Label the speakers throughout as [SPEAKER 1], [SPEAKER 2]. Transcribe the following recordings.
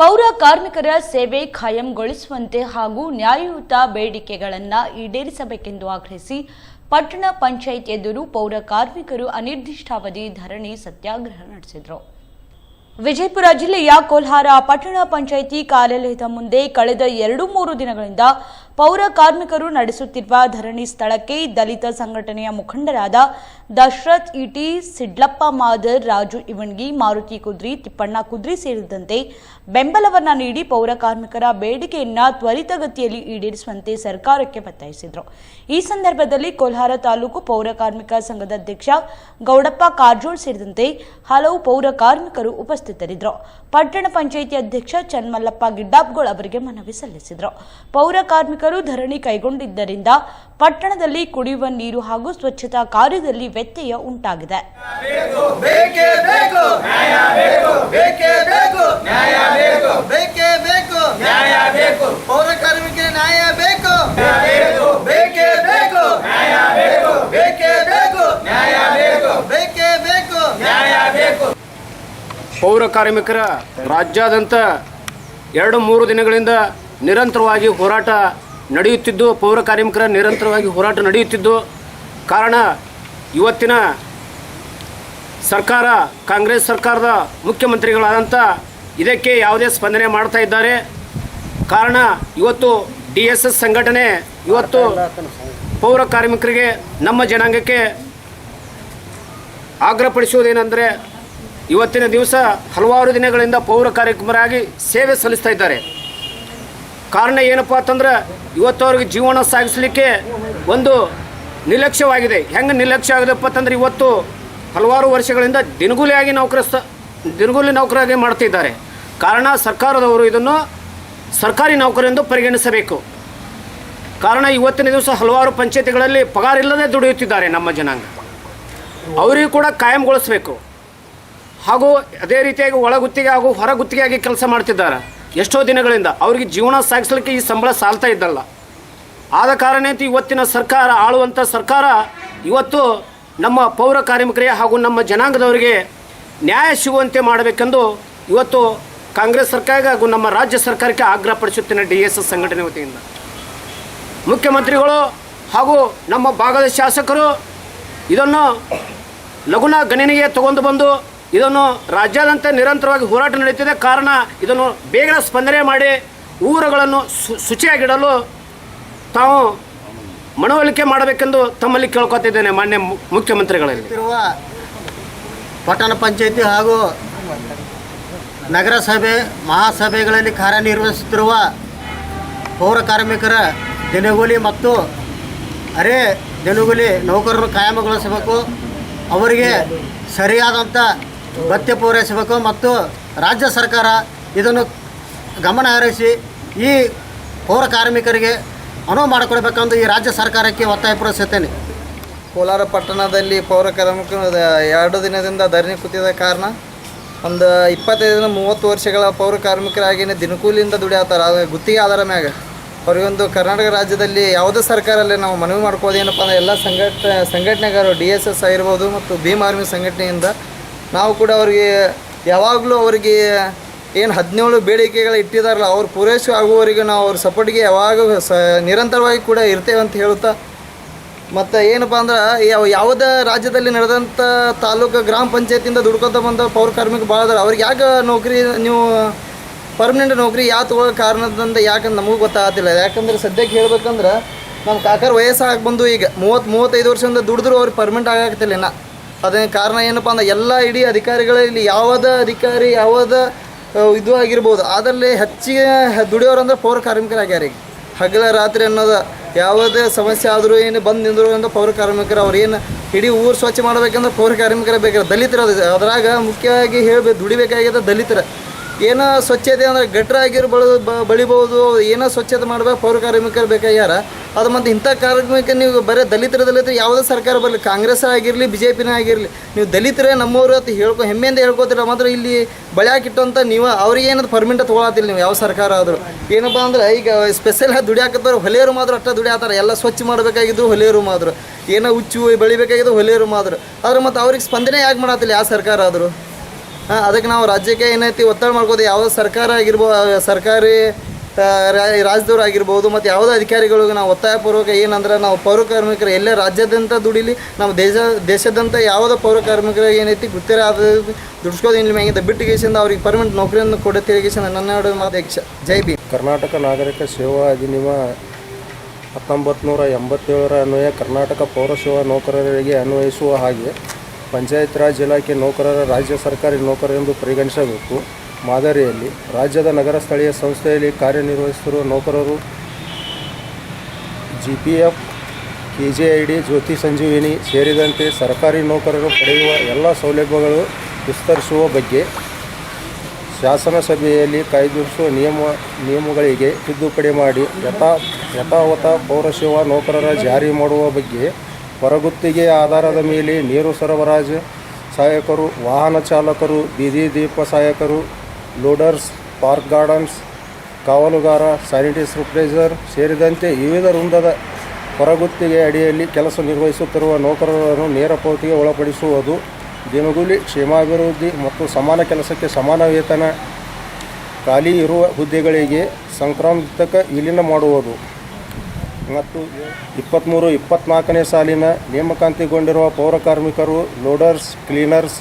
[SPEAKER 1] ಪೌರ ಕಾರ್ಮಿಕರ ಸೇವೆ ಖಾಯಂಗೊಳಿಸುವಂತೆ ಹಾಗೂ ನ್ಯಾಯಯುತ ಬೇಡಿಕೆಗಳನ್ನು ಈಡೇರಿಸಬೇಕೆಂದು ಆಗ್ರಹಿಸಿ ಪಟ್ಟಣ ಪಂಚಾಯತ್ ಎದುರು ಪೌರ ಕಾರ್ಮಿಕರು ಅನಿರ್ದಿಷ್ಟಾವಧಿ ಧರಣಿ ಸತ್ಯಾಗ್ರಹ ನಡೆಸಿದರು. ವಿಜಯಪುರ ಜಿಲ್ಲೆಯ ಕೋಲ್ಹಾರ ಪಟ್ಟಣ ಪಂಚಾಯಿತಿ ಕಾರ್ಯಾಲಯದ ಮುಂದೆ ಕಳೆದ ಎರಡು ಮೂರು ದಿನಗಳಿಂದ ಪೌರ ಕಾರ್ಮಿಕರು ನಡೆಸುತ್ತಿರುವ ಧರಣಿ ಸ್ಥಳಕ್ಕೆ ದಲಿತ ಸಂಘಟನೆಯ ಮುಖಂಡರಾದ ದಶರಥ್ ಇಟಿ, ಸಿಡ್ಲಪ್ಪ ಮಾದರ್, ರಾಜು ಇವಣ್ಗಿ ಮಾರುತಿ ಕುದ್ರಿ, ತಿಪ್ಪಣ್ಣ ಕುದ್ರಿ ಸೇರಿದಂತೆ ಬೆಂಬಲವನ್ನ ನೀಡಿ ಪೌರ ಕಾರ್ಮಿಕರ ಬೇಡಿಕೆಯನ್ನ ತ್ವರಿತಗತಿಯಲ್ಲಿ ಈಡೇರಿಸುವಂತೆ ಸರ್ಕಾರಕ್ಕೆ ಒತ್ತಾಯಿಸಿದರು. ಈ ಸಂದರ್ಭದಲ್ಲಿ ಕೋಲ್ಹಾರ ತಾಲೂಕು ಪೌರ ಕಾರ್ಮಿಕ ಸಂಘದ ಅಧ್ಯಕ್ಷ ಗೌಡಪ್ಪ ಕಾರಜೋಳ್ ಸೇರಿದಂತೆ ಹಲವು ಪೌರ ಕಾರ್ಮಿಕರು ಉಪಸ್ಥಿತರಿದ್ದರು. ಪಟ್ಟಣ ಪಂಚಾಯಿತಿ ಅಧ್ಯಕ್ಷ ಚನ್ಮಲ್ಲಪ್ಪ ಗಿಡ್ಡಾಪ್ಗೋಳ್ ಅವರಿಗೆ ಮನವಿ ಸಲ್ಲಿಸಿದರು. ಪೌರ ಕಾರ್ಮಿಕರು ಧರಣಿ ಕೈಗೊಂಡಿದ್ದರಿಂದ ಪಟ್ಟಣದಲ್ಲಿ ಕುಡಿಯುವ ನೀರು ಹಾಗೂ ಸ್ವಚ್ಛತಾ ಕಾರ್ಯದಲ್ಲಿ ವ್ಯತ್ಯಯ ಉಂಟಾಗಿದೆ.
[SPEAKER 2] ಪೌರ
[SPEAKER 3] ಕಾರ್ಮಿಕರ ರಾಜ್ಯಾದ್ಯಂತ ಎರಡು ಮೂರು ದಿನಗಳಿಂದ ನಿರಂತರವಾಗಿ ಹೋರಾಟ ನಡೆಯುತ್ತಿದ್ದು, ಪೌರ ಕಾರ್ಮಿಕರ ನಿರಂತರವಾಗಿ ಹೋರಾಟ ನಡೆಯುತ್ತಿದ್ದು, ಕಾರಣ ಇವತ್ತಿನ ಸರ್ಕಾರ, ಕಾಂಗ್ರೆಸ್ ಸರ್ಕಾರದ ಮುಖ್ಯಮಂತ್ರಿಗಳಾದಂಥ ಇದಕ್ಕೆ ಯಾವುದೇ ಸ್ಪಂದನೆ ಮಾಡ್ತಾ ಇದ್ದಾರೆ. ಕಾರಣ ಇವತ್ತು ಡಿ ಎಸ್ ಎಸ್ ಸಂಘಟನೆ, ಇವತ್ತು ಪೌರ ಕಾರ್ಮಿಕರಿಗೆ ನಮ್ಮ ಜನಾಂಗಕ್ಕೆ ಆಗ್ರಹಪಡಿಸುವುದೇನೆಂದರೆ ಇವತ್ತಿನ ದಿವಸ ಹಲವಾರು ದಿನಗಳಿಂದ ಪೌರ ಕಾರ್ಯಕ್ರಮರಾಗಿ ಸೇವೆ ಸಲ್ಲಿಸ್ತಾ ಇದ್ದಾರೆ. ಕಾರಣ ಏನಪ್ಪ ಅಂತಂದ್ರೆ ಇವತ್ತು ಅವ್ರಿಗೆ ಜೀವನ ಸಾಗಿಸಲಿಕ್ಕೆ ಒಂದು ನಿರ್ಲಕ್ಷ್ಯವಾಗಿದೆ. ಹೆಂಗೆ ನಿರ್ಲಕ್ಷ್ಯ ಆಗಿದೆಪ್ಪ ಅಂತಂದ್ರೆ ಇವತ್ತು ಹಲವಾರು ವರ್ಷಗಳಿಂದ ದಿನಗೂಲಿಯಾಗಿ ನೌಕರಸ್ಥ, ದಿನಗೂಲಿ ನೌಕರಾಗಿ ಮಾಡ್ತಿದ್ದಾರೆ. ಕಾರಣ ಸರ್ಕಾರದವರು ಇದನ್ನು ಸರ್ಕಾರಿ ನೌಕರಿ ಎಂದು ಪರಿಗಣಿಸಬೇಕು. ಕಾರಣ ಇವತ್ತಿನ ದಿವಸ ಹಲವಾರು ಪಂಚಾಯತಿಗಳಲ್ಲಿ ಪಗಾರ ಇಲ್ಲದೆ ದುಡಿಯುತ್ತಿದ್ದಾರೆ ನಮ್ಮ ಜನಾಂಗ. ಅವರಿಗೂ ಕೂಡ ಕಾಯಂಗೊಳಿಸಬೇಕು. ಹಾಗೂ ಅದೇ ರೀತಿಯಾಗಿ ಒಳಗುತ್ತಿಗೆ ಹಾಗೂ ಹೊರಗುತ್ತಿಗೆಯಾಗಿ ಕೆಲಸ ಮಾಡ್ತಿದ್ದಾರೆ. ಎಷ್ಟೋ ದಿನಗಳಿಂದ ಅವರಿಗೆ ಜೀವನ ಸಾಗಿಸಲಿಕ್ಕೆ ಈ ಸಂಬಳ ಸಾಲ್ತಾ ಇದ್ದಲ್ಲ. ಆದ ಕಾರಣ ಇವತ್ತಿನ ಸರ್ಕಾರ ಆಳುವಂಥ ಸರ್ಕಾರ ಇವತ್ತು ನಮ್ಮ ಪೌರ ಕಾರ್ಮಿಕರಿಗೆ ಹಾಗೂ ನಮ್ಮ ಜನಾಂಗದವರಿಗೆ ನ್ಯಾಯ ಸಿಗುವಂತೆ ಮಾಡಬೇಕೆಂದು ಇವತ್ತು ಕಾಂಗ್ರೆಸ್ ಸರ್ಕಾರ ಹಾಗೂ ನಮ್ಮ ರಾಜ್ಯ ಸರ್ಕಾರಕ್ಕೆ ಆಗ್ರಹಪಡಿಸುತ್ತೇನೆ ಡಿ ಎಸ್ ಎಸ್ ಸಂಘಟನೆ ವತಿಯಿಂದ. ಮುಖ್ಯಮಂತ್ರಿಗಳು ಹಾಗೂ ನಮ್ಮ ಭಾಗದ ಶಾಸಕರು ಇದನ್ನು ಲಘುನ ಗಣನೆಗೆ ತಗೊಂಡು ಬಂದು ಇದನ್ನು ರಾಜ್ಯಾದ್ಯಂತ ನಿರಂತರವಾಗಿ ಹೋರಾಟ ನಡೆಯುತ್ತಿದೆ ಕಾರಣ ಇದನ್ನು ಬೇಗನೆ ಸ್ಪಂದನೆ ಮಾಡಿ ಊರುಗಳನ್ನು ಶುಚಿಯಾಗಿಡಲು ತಾವು ಮನವೊಲಿಕೆ ಮಾಡಬೇಕೆಂದು ತಮ್ಮಲ್ಲಿ ಕೇಳ್ಕೊತಿದ್ದೇನೆ ಮಾನ್ಯ ಮುಖ್ಯಮಂತ್ರಿಗಳಲ್ಲಿ
[SPEAKER 2] ಪಟ್ಟಣ ಪಂಚಾಯತಿ ಹಾಗೂ ನಗರಸಭೆ, ಮಹಾಸಭೆಗಳಲ್ಲಿ ಕಾರ್ಯನಿರ್ವಹಿಸುತ್ತಿರುವ ಪೌರ ಕಾರ್ಮಿಕರ ದಿನಗೂಲಿ ಮತ್ತು ಅರೆ ದಿನಗೂಲಿ ನೌಕರರು ಕಾಯಮಗೊಳಿಸಬೇಕು ಅವರಿಗೆ ಸರಿಯಾದಂಥ ಭತ್ಯೆ ಪೂರೈಸಬೇಕು ಮತ್ತು ರಾಜ್ಯ ಸರ್ಕಾರ ಇದನ್ನು ಗಮನ ಹರಿಸಿ ಈ ಪೌರ ಕಾರ್ಮಿಕರಿಗೆ ಅನುವು ಮಾಡಿಕೊಡ್ಬೇಕೆಂದು ಈ ರಾಜ್ಯ ಸರ್ಕಾರಕ್ಕೆ ಒತ್ತಾಯಪಡಿಸುತ್ತೇನೆ
[SPEAKER 4] ಕೋಲಾರ ಪಟ್ಟಣದಲ್ಲಿ ಪೌರ ಕಾರ್ಮಿಕರು ಎರಡು ದಿನದಿಂದ ಧರಣಿ ಕೂತಿದ ಕಾರಣ ಒಂದು ಇಪ್ಪತ್ತೈದರಿಂದ ಮೂವತ್ತು ವರ್ಷಗಳ ಪೌರ ಕಾರ್ಮಿಕರಾಗಿನೇ ದಿನಕೂಲಿಯಿಂದ ದುಡಿಯತ್ತಾರ ಅದು ಗುತ್ತಿಗೆ ಆಧಾರ ಮ್ಯಾಗ ಅವರಿಗೊಂದು ಕರ್ನಾಟಕ ರಾಜ್ಯದಲ್ಲಿ ಯಾವುದೇ ಸರ್ಕಾರಲ್ಲಿ ನಾವು ಮನವಿ ಮಾಡ್ಕೋದೇನಪ್ಪ ಅಂದ್ರೆ ಎಲ್ಲ ಸಂಘಟ ಸಂಘಟನೆಗಾರರು ಡಿ ಎಸ್ ಎಸ್ ಆಗಿರ್ಬೋದು ಮತ್ತು ಭೀಮ್ ಆರ್ಮಿ ಸಂಘಟನೆಯಿಂದ ನಾವು ಕೂಡ ಅವ್ರಿಗೆ ಯಾವಾಗಲೂ ಅವರಿಗೆ ಏನು ಹದಿನೇಳು ಬೇಡಿಕೆಗಳು ಇಟ್ಟಿದಾರಲ್ಲ, ಅವ್ರು ಪೂರೈಸಿ ಆಗುವವರೆಗೆ ನಾವು ಅವ್ರ ಸಪೋರ್ಟ್ಗೆ ಯಾವಾಗ ಸ ನಿರಂತರವಾಗಿ ಕೂಡ ಇರ್ತೇವೆ ಅಂತ ಹೇಳುತ್ತಾ. ಮತ್ತು ಏನಪ್ಪ ಅಂದ್ರೆ ಯಾವ ಯಾವುದೇ ರಾಜ್ಯದಲ್ಲಿ ನಡೆದಂಥ ತಾಲೂಕು ಗ್ರಾಮ ಪಂಚಾಯತಿಯಿಂದ ದುಡ್ಕೊತ ಬಂದ ಪೌರ ಕಾರ್ಮಿಕ ಭಾಳ ಅದಾರ. ಅವ್ರಿಗೆ ಯಾಕೆ ನೌಕರಿ ನೀವು ಪರ್ಮನೆಂಟ್ ನೌಕರಿ ಯಾವ ತಗೊಳ್ಳೋ ಕಾರಣದಿಂದ ಯಾಕಂದ್ರೆ ನಮಗೂ ಗೊತ್ತಾಗತ್ತಿಲ್ಲ ಯಾಕಂದ್ರೆ ಸದ್ಯಕ್ಕೆ ಹೇಳ್ಬೇಕಂದ್ರೆ ನಮ್ಮ ಕಾಕರ್ ವಯಸ್ಸಾಗಿ ಬಂದು ಈಗ ಮೂವತ್ತು ಮೂವತ್ತೈದು ವರ್ಷದಿಂದ ದುಡಿದ್ರು ಅವ್ರಿಗೆ ಪರ್ಮನೆಂಟ್ ಆಗಾಕತ್ತಿಲ್ಲ ಇನ್ನ. ಅದೇ ಕಾರಣ ಏನಪ್ಪ ಅಂದ್ರೆ ಎಲ್ಲ ಇಡೀ ಅಧಿಕಾರಿಗಳಲ್ಲಿ ಯಾವುದೇ ಅಧಿಕಾರಿ, ಯಾವುದೇ ಇದು ಆಗಿರ್ಬೋದು, ಅದರಲ್ಲಿ ಹೆಚ್ಚಿಗೆ ದುಡಿಯೋರು ಅಂದ್ರೆ ಪೌರ ಕಾರ್ಮಿಕರಾಗ್ಯಾರೀಗ ಹಗಲ ರಾತ್ರಿ ಅನ್ನೋದು ಯಾವುದೇ ಸಮಸ್ಯೆ ಆದರೂ ಏನು ಬಂದು ನಿಂದ್ರು ಅಂದ್ರೆ ಪೌರ ಕಾರ್ಮಿಕರು ಅವ್ರು ಏನು ಇಡೀ ಊರು ಸ್ವಚ್ಛ ಮಾಡ್ಬೇಕಂದ್ರೆ ಪೌರ ಕಾರ್ಮಿಕರೇ ಬೇಕಾರೆ ದಲಿತರು ಅದರಾಗ ಮುಖ್ಯವಾಗಿ ಹೇಳಬೇಕು ದುಡಿಬೇಕಾಗಿದೆ ದಲಿತರ. ಏನೋ ಸ್ವಚ್ಛತೆ ಅಂದರೆ ಗಟ್ರ ಆಗಿರೋ ಬಳ ಬಳಿಬೋದು ಏನೋ ಸ್ವಚ್ಛತೆ ಮಾಡ್ಬೇಕು, ಪೌರ ಕಾರ್ಮಿಕರು ಬೇಕಾಗ್ಯಾರ. ಅದು ಮತ್ತು ಇಂಥ ಕಾರ್ಮಿಕ ನೀವು ಬರೀ ದಲಿತರ, ದಲಿತರು ಯಾವುದೇ ಸರ್ಕಾರ ಬರಲಿ, ಕಾಂಗ್ರೆಸ್ ಆಗಿರಲಿ ಬಿ ಜೆ ಪಿನೇ ಆಗಿರಲಿ, ನೀವು ದಲಿತರೇ ನಮ್ಮವರು ಅಂತ ಹೇಳ್ಕೊ, ಹೆಮ್ಮೆಯಿಂದ ಹೇಳ್ಕೊತೀರ, ಮಾತ್ರ ಇಲ್ಲಿ ಬಳ್ಯಾಕಿಟ್ಟಂತ ನೀವು ಅವ್ರಿಗೆ ಏನದು ಪರ್ಮಿಂಟ್ ತೊಗೊಳತಿಲ್ಲ ನೀವು, ಯಾವ ಸರ್ಕಾರ ಆದರೂ. ಏನಪ್ಪ ಅಂದ್ರೆ ಈಗ ಸ್ಪೆಷಲ್ ದುಡಿಯಾಕತ್ತಾರೆ ಹೊಲೆಯರು ಮಾತ್ರ ಅಷ್ಟ ದುಡಿಯಾತಾರೆ. ಎಲ್ಲ ಸ್ವಚ್ಛ ಮಾಡಬೇಕಾಗಿದ್ದು ಹೊಲೆಯರು ಮಾತ್ರ. ಏನೋ ಹುಚ್ಚು, ಬೆಳಿಬೇಕಾಗಿದ್ದು ಹೊಲೆಯರು ಮಾತ್ರ. ಆದ್ರೆ ಮತ್ತು ಅವ್ರಿಗೆ ಸ್ಪಂದನೆ ಯಾಕೆ ಮಾಡತ್ತಿಲ್ಲ ಯಾವ ಸರ್ಕಾರ ಆದರೂ? ಅದಕ್ಕೆ ನಾವು ರಾಜ್ಯಕ್ಕೆ ಏನೈತಿ ಒತ್ತಡ ಮಾಡ್ಬೋದು, ಯಾವುದೋ ಸರ್ಕಾರ ಆಗಿರ್ಬೋದು ಸರ್ಕಾರಿ ರಾಜ್ಯದವ್ರು ಆಗಿರ್ಬೋದು, ಮತ್ತು ಯಾವುದೇ ಅಧಿಕಾರಿಗಳಿಗೆ ನಾವು ಒತ್ತಾಯಪೂರ್ವಕ ಏನಂದ್ರೆ ನಾವು ಪೌರ ಕಾರ್ಮಿಕರು, ಎಲ್ಲೇ ರಾಜ್ಯಾದ್ಯಂತ ದುಡಿಲಿ, ನಮ್ಮ ದೇಶ ದೇಶದಂತ ಯಾವುದೇ ಪೌರ ಕಾರ್ಮಿಕರಿಗೆ ಏನೈತಿ ಗುತ್ತಿರ ಆದ ದುಡ್ಸ್ಕೋದು ಇಲ್ಲಿ ಬಿಟ್ಟಿಗೇಶಿಂದ ಅವ್ರಿಗೆ ಪರ್ಮನೆಂಟ್ ನೌಕರಿಯನ್ನು ಕೊಡ ತಿರುಗಿಸಿದ ನನ್ನ ಹೇಳೋದು ಅಧ್ಯಕ್ಷ ಜೈ ಬಿ
[SPEAKER 5] ಕರ್ನಾಟಕ ನಾಗರಿಕ ಸೇವಾ ಅಧಿನಿಯಮ ಹತ್ತೊಂಬತ್ತು ನೂರ ಎಂಬತ್ತೇಳರ ಅನ್ವಯ ಕರ್ನಾಟಕ ಪೌರಸೇವಾ ನೌಕರರಿಗೆ ಅನ್ವಯಿಸುವ ಹಾಗೆ ಪಂಚಾಯತ್ ರಾಜ್ ಇಲಾಖೆ ನೌಕರರ ರಾಜ್ಯ ಸರ್ಕಾರಿ ನೌಕರರೆಂದು ಪರಿಗಣಿಸಬೇಕು. ಮಾದರಿಯಲ್ಲಿ ರಾಜ್ಯದ ನಗರ ಸ್ಥಳೀಯ ಸಂಸ್ಥೆಯಲ್ಲಿ ಕಾರ್ಯನಿರ್ವಹಿಸುತ್ತಿರುವ ನೌಕರರು G P F K J I D Jyothi Sanjeevini ಸೇರಿದಂತೆ ಸರ್ಕಾರಿ ನೌಕರರು ಪಡೆಯುವ ಎಲ್ಲ ಸೌಲಭ್ಯಗಳು ವಿಸ್ತರಿಸುವ ಬಗ್ಗೆ ಶಾಸನ ಸಭೆಯಲ್ಲಿ ಕಾಯ್ದಿರಿಸುವ ನಿಯಮ, ನಿಯಮಗಳಿಗೆ ತಿದ್ದುಪಡಿ ಮಾಡಿ ಯಥಾ, ಯಥಾವತ ಪೌರಸೇವಾ ನೌಕರರ ಜಾರಿ ಮಾಡುವ ಬಗ್ಗೆ ಹೊರಗುತ್ತಿಗೆ ಆಧಾರದ ಮೇಲೆ ನೀರು ಸರಬರಾಜು ಸಹಾಯಕರು, ವಾಹನ ಚಾಲಕರು, ಬೀದಿ ದೀಪ ಸಹಾಯಕರು, ಲೋಡರ್ಸ್, ಪಾರ್ಕ್ ಗಾರ್ಡನ್ಸ್, ಕಾವಲುಗಾರ ಸ್ಯಾನಿಟರಿ ಸೂಪರ್ವೈಸರ್ ಸೇರಿದಂತೆ ವಿವಿಧ ವೃಂದದ ಹೊರಗುತ್ತಿಗೆ ಅಡಿಯಲ್ಲಿ ಕೆಲಸ ನಿರ್ವಹಿಸುತ್ತಿರುವ ನೌಕರರನ್ನು ನೇರ ಪಾವತಿಗೆ ಒಳಪಡಿಸುವುದು ದಿನಗೂಲಿ ಕ್ಷೇಮಾಭಿವೃದ್ಧಿ ಮತ್ತು ಸಮಾನ ಕೆಲಸಕ್ಕೆ ಸಮಾನ ವೇತನ ಖಾಲಿ ಇರುವ ಹುದ್ದೆಗಳಿಗೆ ಸಂಕ್ರಾಂತಕ ವಿಲೀನ ಮಾಡುವುದು. ಮತ್ತು ಇಪ್ಪತ್ತ್ಮೂರು ಇಪ್ಪತ್ತ್ನಾಲ್ಕನೇ ಸಾಲಿನ ನೇಮಕಾಂತಿಗೊಂಡಿರುವ ಪೌರ ಕಾರ್ಮಿಕರು, ಲೋಡರ್ಸ್, ಕ್ಲೀನರ್ಸ್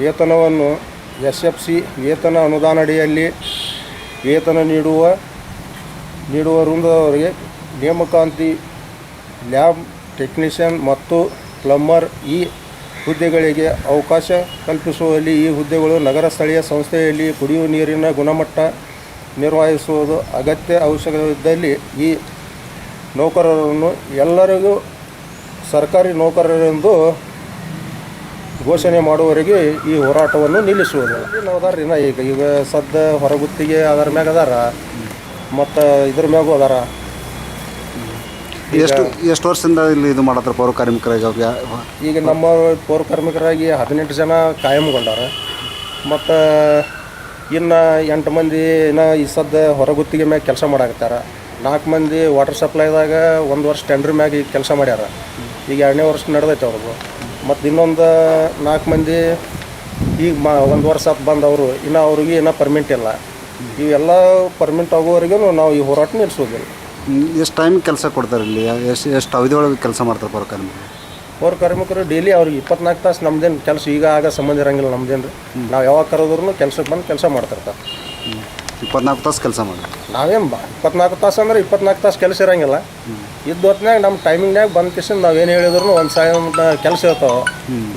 [SPEAKER 5] ವೇತನವನ್ನು ಎಸ್ ಎಫ್ ಸಿ ವೇತನ ಅನುದಾನಡಿಯಲ್ಲಿ ವೇತನ ನೀಡುವ ನೀಡುವ ವೃಂದದವರಿಗೆ ನೇಮಕಾಂತಿ, ಲ್ಯಾಬ್ ಟೆಕ್ನಿಷಿಯನ್ ಮತ್ತು ಪ್ಲಂಬರ್ ಈ ಹುದ್ದೆಗಳಿಗೆ ಅವಕಾಶ ಕಲ್ಪಿಸುವಲ್ಲಿ ಈ ಹುದ್ದೆಗಳು ನಗರ ಸ್ಥಳೀಯ ಸಂಸ್ಥೆಯಲ್ಲಿ ಕುಡಿಯುವ ನೀರಿನ ಗುಣಮಟ್ಟ ನಿರ್ವಹಿಸುವುದು ಅಗತ್ಯ ಅವಶ್ಯಕವಿದ್ದಲ್ಲಿ ಈ ನೌಕರರನ್ನು ಎಲ್ಲರಿಗೂ ಸರ್ಕಾರಿ ನೌಕರರೆಂದು ಘೋಷಣೆ ಮಾಡುವವರೆಗೆ ಈ ಹೋರಾಟವನ್ನು ನಿಲ್ಲಿಸುವುದು. ನಾವು ಅದಾರ ಇನ್ನು ಈಗ ಈಗ ಸದ್ದ ಹೊರಗುತ್ತಿಗೆ ಅದರ ಮ್ಯಾಗ ಅದಾರ. ಮತ್ತು ಇದ್ರ ಮ್ಯಾಗೂ ಅದಾರ.
[SPEAKER 6] ಎಷ್ಟು ಎಷ್ಟು ವರ್ಷದಿಂದ ಇಲ್ಲಿ ಇದು ಮಾಡತ್ತಾರ ಪೌರ ಕಾರ್ಮಿಕರಾಗಿ ಅವ್ರಿಗೆ
[SPEAKER 5] ಈಗ ನಮ್ಮ ಪೌರ ಕಾರ್ಮಿಕರಾಗಿ ಹದಿನೆಂಟು ಜನ ಕಾಯಂಗೊಂಡಾರ. ಮತ್ತು ಇನ್ನು ಎಂಟು ಮಂದಿ ಇನ್ನು ಈ ಸದ್ದ ಹೊರಗುತ್ತಿಗೆ ಮ್ಯಾಗ ಕೆಲಸ ಮಾಡಾಕತ್ತಾರ. ನಾಲ್ಕು ಮಂದಿ ವಾಟರ್ ಸಪ್ಲೈದಾಗ ಒಂದು ವರ್ಷ ಟೆಂಡ್ರ್ ಮ್ಯಾಗ ಈಗ ಕೆಲಸ ಮಾಡ್ಯಾರ. ಈಗ ಎರಡನೇ ವರ್ಷ ನಡೆದೈತೆ ಅವ್ರದ್ದು ಮತ್ತು ಇನ್ನೊಂದು ನಾಲ್ಕು ಮಂದಿ ಈಗ ಮಾ ಒಂದು ವರ್ಷ ಬಂದವರು ಇನ್ನು ಅವ್ರಿಗೆ ಇನ್ನೂ ಪರ್ಮಿಂಟ್ ಇಲ್ಲ. ಇವೆಲ್ಲ ಪರ್ಮಿಂಟ್ ಆಗೋವರೆಗೂ ನಾವು ಈ ಹೋರಾಟ ನಿಲ್ಲಿಸೋದಿಲ್ಲ
[SPEAKER 6] ಎಷ್ಟು ಟೈಮ್ ಕೆಲಸ ಕೊಡ್ತಾರೆ ಇಲ್ಲಿ? ಎಷ್ಟು ಎಷ್ಟು ಅವಧಿಯೊಳಗೆ ಒಳಗೆ ಕೆಲಸ ಮಾಡ್ತಾರೆ ಪೌರ ಕಾರ್ಮಿಕರು?
[SPEAKER 5] ಪೌರ ಕಾರ್ಮಿಕರು ಡೈಲಿ ಅವ್ರಿಗೆ ಇಪ್ಪತ್ನಾಲ್ಕು ತಾಸು ನಮ್ದೇನು ಕೆಲಸ ಈಗ ಆಗ ಸಂಬಂಧ ಇರಂಗಿಲ್ಲ ನಮ್ದೇನು ರೀ ನಾವು ಯಾವಾಗ ಕರೆದ್ರು ಕೆಲಸಕ್ಕೆ ಬಂದು ಕೆಲಸ ಮಾಡ್ತಿರ್ತಾರೆ.
[SPEAKER 6] ಇಪ್ಪತ್ನಾಲ್ಕು ತಾಸು ಕೆಲಸ ಮಾಡಿ
[SPEAKER 5] ನಾವೇನು ಬಾ ಇಪ್ಪತ್ನಾಲ್ಕು ತಾಸು ಅಂದ್ರೆ ಇಪ್ಪತ್ನಾಲ್ಕು ತಾಸು ಕೆಲಸ ಇರೋಂಗಿಲ್ಲ. ಇದ್ದ ಹೊತ್ನಾಗ ನಮ್ಮ ಟೈಮಿಂಗ್ನಾಗ ಬಂದ ನಾವು ಏನು ಹೇಳಿದ್ರು ಒಂದು ಸಾಯ ಕೆಲಸ ಇರ್ತಾವೆ.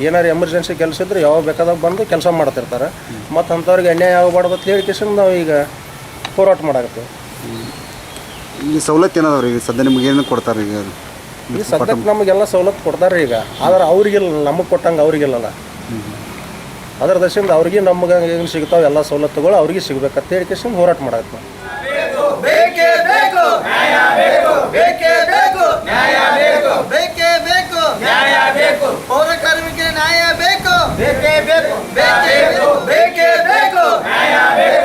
[SPEAKER 5] ಏನಾರು ಎಮರ್ಜೆನ್ಸಿ ಕೆಲಸ ಇದ್ರೆ ಯಾವಾಗ ಬೇಕಾದಾಗ ಬಂದು ಕೆಲಸ ಮಾಡ್ತಿರ್ತಾರೆ. ಮತ್ತು ಅಂಥವ್ರಿಗೆ ಅನ್ಯಾಯ ಆಗಬಾರ್ದು ಅಂತ ಹೇಳಿ ಕಿಶನ್ ನಾವು ಈಗ ಹೋರಾಟ ಮಾಡಾಕತ್ತೀವಿ.
[SPEAKER 6] ಈ ಸವಲತ್ತು ಏನದವ್ರಿ? ಈಗ ಸದ್ಯ ನಿಮ್ಗೆ ಏನು ಕೊಡ್ತಾರೆ ಈಗ
[SPEAKER 5] ಈ ಸದ್ಯಕ್ಕೆ ನಮಗೆಲ್ಲ ಸವಲತ್ತು ಕೊಡ್ತಾರೆ ಈಗ. ಆದ್ರೆ ಅವ್ರಿಗಿಲ್ಲ ನಮಗೆ ಕೊಟ್ಟಂಗೆ ಅವ್ರಿಗಿಲ್ಲಲ್ಲ. ಅದರ ದಶಿಂದ ಅವ್ರಿಗೆ ನಮ್ಗೆ ಏನು ಸಿಗ್ತಾವೆ ಎಲ್ಲ ಸವಲತ್ತುಗಳು ಅವ್ರಿಗೆ ಸಿಗ್ಬೇಕಂತ ಹೇಳಿ ಕಿಶನ್ ಹೋರಾಟ ಮಾಡಾಕತ್ತೀವಿ
[SPEAKER 2] ಬೇಕೇ ಬೇಕು. ನ್ಯಾಯ ಬೇಕು. ಬೇಕೇ ಬೇಕು. ನ್ಯಾಯ ಬೇಕು.